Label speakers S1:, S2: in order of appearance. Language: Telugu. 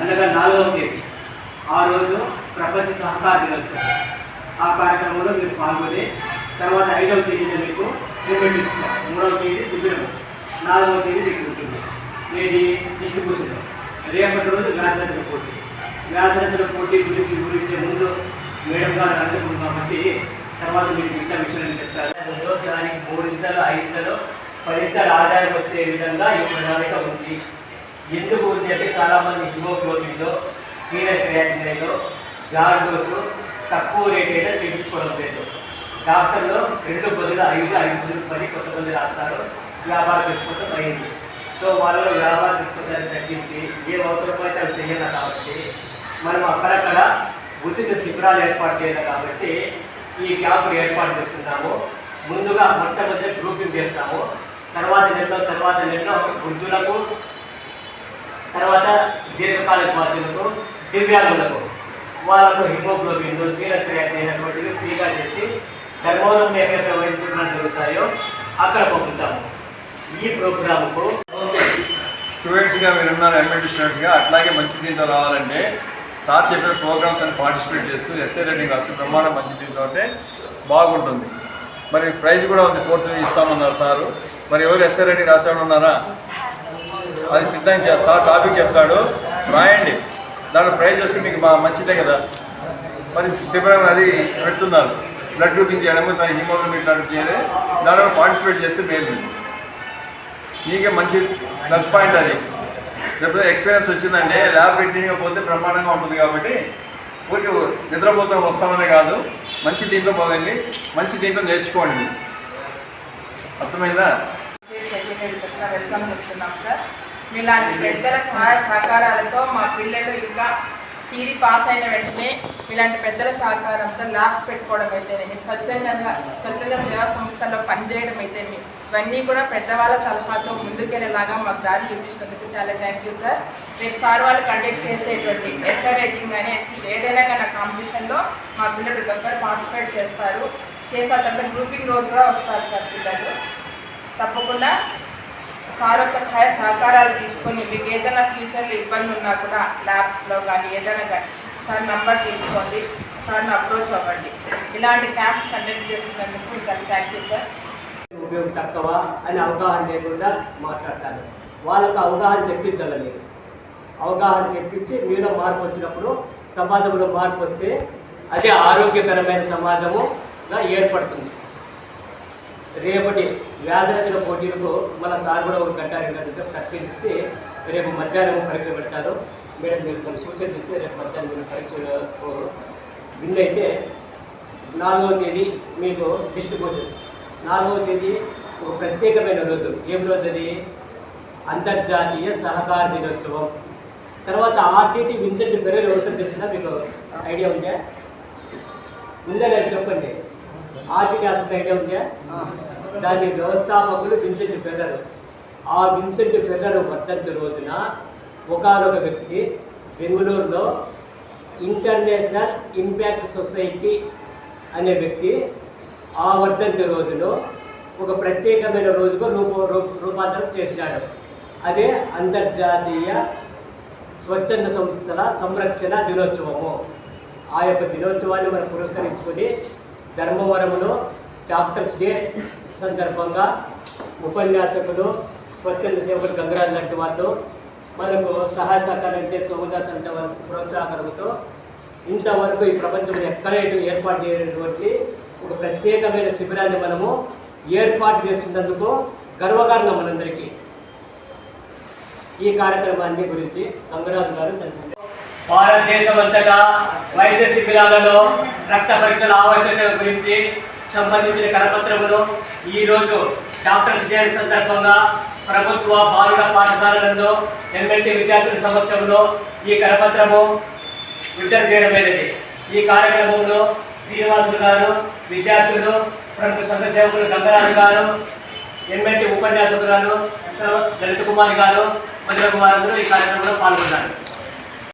S1: అనగా నాలుగవ తేదీ. ఆ రోజు ప్రపంచ సహకార దినోత్సవం. ఆ కార్యక్రమంలో మీరు పాల్గొని తర్వాత ఐదవ తేదీ మీకు పేమెంట్ ఇచ్చినారు మూడవ తేదీ శిబిరం నాలుగవ తేదీ మీకు ఉంటుంది. ఏది డిస్ట్రిబ్యూషన్ రేపటి రోజు వ్యాసరచన పోటీ. వ్యాసరచన పోటీ గురించి గురించి ముందు మేడం గారు అనుకుంటున్నాం కాబట్టి తర్వాత మీరు ఇంత విషయాలను చెప్తారు దానికి మూడింతలు ఐదింతలు పదింతలు ఆదాయం వచ్చే విధంగా ఈ ప్రణాళిక ఉంది. ఎందుకు ఉంది అంటే చాలామంది హిమోగ్లోబిన్లో సీరియస్ క్రియాటిన్లో జార్డోస్ తక్కువ రేట్ అయినా చేయించుకోవడం లేదు. డాక్టర్లు రెండు బదులు ఐదు ఐదు బదులు పది కొత్త బదులు రాస్తారు. వ్యాపార దృక్పథం అయింది సో వాళ్ళు వ్యాపార దృక్పథాన్ని తగ్గించి ఏ అవసరమైతే అవి చేయాలి కాబట్టి మనం అక్కడక్కడ ఉచిత శిబిరాలు ఏర్పాటు చేయాలి కాబట్టి ఈ క్యాంపులు ఏర్పాటు చేస్తున్నాము. ముందుగా మొట్టమొదటి గ్రూపింగ్ చేస్తాము. తర్వాత నెలలో తర్వాత నెలలో వృద్ధులకు తర్వాత దీర్ఘకాలిక బాధ్యులకు దివ్యాంగులకు వాళ్ళకు హిమోగ్లోబిన్ సీరస్ అయినటువంటివి ఫ్రీగా చేసి ధర్మంలో మేము ఎక్కడ శిబిరాలు జరుగుతాయో అక్కడ పంపుతాము. ఈ ప్రోగ్రాంకు
S2: స్టూడెంట్స్గా మీరు ఉన్నారు ఎంఎల్టీ స్టూడెంట్స్గా అట్లాగే మంచి దీంట్లో రావాలంటే సార్ చెప్పిన ప్రోగ్రామ్స్ అని పార్టిసిపేట్ చేస్తూ ఎస్ఏ రేటింగ్ రాసి ప్రమాణం మంచి దీంట్లో అంటే బాగుంటుంది. మరి ప్రైజ్ కూడా ఉంది ఫోర్త్ ఇస్తామన్నారు సారు. మరి ఎవరు ఎస్ఏ రేటింగ్ రాసేవాడు ఉన్నారా? అది సిద్ధం చేస్తా టాపిక్ చెప్తాడు రాయండి. దాంట్లో ప్రైజ్ వస్తే మీకు మా మంచిదే కదా. మరి శిబిరం అది పెడుతున్నారు. బ్లడ్ గ్రూపింగ్ చేయడం హిమోగ్లోబిన్ లాంటివి చేయడం దాంట్లో పార్టిసిపేట్ చేస్తే మేలు. నీకే మంచి ప్లస్ పాయింట్ అది. లేకపోతే ఎక్స్పీరియన్స్ వచ్చిందంటే ల్యాబ్ పెట్టిన పోతే బ్రహ్మాండంగా ఉంటుంది కాబట్టి ఊరికి నిద్రపోతాం వస్తామనే కాదు. మంచి దీంట్లో పోదండి. మంచి దీంట్లో నేర్చుకోండి. అర్థమైందా?
S3: వెల్కమ్ చెప్తున్నాం సార్. మీలాంటి పెద్దల సహాయ సహకారాలతో మా పిల్లలు ఇంకా టీవీ పాస్ అయిన వెంటనే ఇలాంటి పెద్దల సహకారంతో ల్యాబ్స్ పెట్టుకోవడం అయితేనేమి స్వచ్ఛందంగా స్వచ్ఛంద సేవా సంస్థల్లో పనిచేయడం అయితేనేమి ఇవన్నీ కూడా పెద్దవాళ్ళ సలహాతో ముందుకెళ్ళేలాగా మాకు దారి చూపించినందుకు చాలా థ్యాంక్ యూ సార్ రేపు సార్ వాళ్ళు కండక్ట్ చేసేటువంటి ఎస్ఆర్ రేటింగ్ కానీ ఏదైనా కానీ కాంపిటీషన్లో మా పిల్లలు దగ్గర పార్టిసిపేట్ చేస్తారు. చేసిన తర్వాత గ్రూపింగ్ రోజు కూడా వస్తారు సార్ పిల్లలు. తప్పకుండా సార్ యొక్క సహాయ సహకారాలు తీసుకొని మీకు ఏదైనా ఫ్యూచర్లో ఇబ్బంది ఉన్నా కూడా ల్యాబ్స్లో కానీ ఏదైనా కానీ సార్ నంబర్ తీసుకోండి సార్ని అప్రోచ్ అవ్వండి. ఇలాంటి క్యాంప్స్ కండక్ట్ చేస్తున్నందుకు మీకు థ్యాంక్ యూ సార్
S1: ఉపయోగం తక్కువ అని అవగాహన లేకుండా మాట్లాడతారు. వాళ్ళకు అవగాహన తెప్పించాలి మీరు. అవగాహన తెప్పించి మీలో మార్పు వచ్చినప్పుడు సమాజంలో మార్పు వస్తే అదే ఆరోగ్యకరమైన సమాజముగా ఏర్పడుతుంది. రేపటి వ్యాసరచన పోటీలకు మన సార్ కూడా ఒక గంట రెండు గంటలు ప్రకటించి రేపు మధ్యాహ్నం పరీక్ష పెడతారు. మేడం మీరు కొన్ని సూచన చేస్తే రేపు మధ్యాహ్నం మీరు పరీక్ష విందైతే నాలుగవ తేదీ మీకు డిస్ట్రిబ్యూషన్ నాలుగవ తేదీ ఒక ప్రత్యేకమైన రోజు. ఏం రోజు అది? అంతర్జాతీయ సహకార దినోత్సవం. తర్వాత ఆర్టీటీ విన్సెంట్ పెరుగు ఎవరితో తెలిసినా మీకు ఐడియా ఉందా? ఉందా చెప్పండి. ఆర్టీటీ అసలు ఐడియా ఉందా దాని వ్యవస్థాపకులు విన్సెంట్ ఫెర్రర్. ఆ విన్సెంట్ ఫెర్రర్ వర్ధంతి రోజున ఒకనొక వ్యక్తి బెంగళూరులో ఇంటర్నేషనల్ ఇంపాక్ట్ సొసైటీ అనే వ్యక్తి ఆ వర్ధంతి రోజులో ఒక ప్రత్యేకమైన రోజుకు రూప రూప- రూపాంతరం చేసినాడు. అదే అంతర్జాతీయ స్వచ్ఛంద సంస్థల సంరక్షణ దినోత్సవము. ఆ యొక్క దినోత్సవాన్ని మనం పురస్కరించుకొని ధర్మవరంలో డాక్టర్స్ డే సందర్భంగా ఉపన్యాసకులు స్వచ్ఛంద సేవకులు గంగరాజు లాంటి వాళ్ళు మనకు సహాయ సహకారం అంటే సోమదాస్ అంటే వాళ్ళ ప్రోత్సాహకరంతో ఇంతవరకు ఈ ప్రపంచంలో ఎక్కడైతే ఏర్పాటు చేయనటువంటి ఒక ప్రత్యేకమైన శిబిరాన్ని మనము ఏర్పాటు చేస్తున్నందుకు గర్వకారణం మనందరికీ. ఈ కార్యక్రమాన్ని గురించి గంగరాజు గారు తెలిసింది. భారతదేశం అంతటా వైద్య శిబిరాలలో రక్త పరీక్షల ఆవశ్యకత గురించి సంబంధించిన కరపత్రములు ఈరోజు డాక్టర్స్ డే సందర్భంగా ప్రభుత్వ బాలుర పాఠశాలలందు ఎమ్మెల్టీ విద్యార్థుల సమక్షంలో ఈ కరపత్రము విడుదల చేయడమైనది ఈ కార్యక్రమంలో శ్రీనివాసులు గారు విద్యార్థులు ప్రముఖ సంఘసేవకులు గంగరాజు గారు ఎమ్మెల్టీ ఉపన్యాసకురాలు దళిత కుమార్ గారు మధుర కుమార్ అందరూ ఈ కార్యక్రమంలో పాల్గొన్నారు.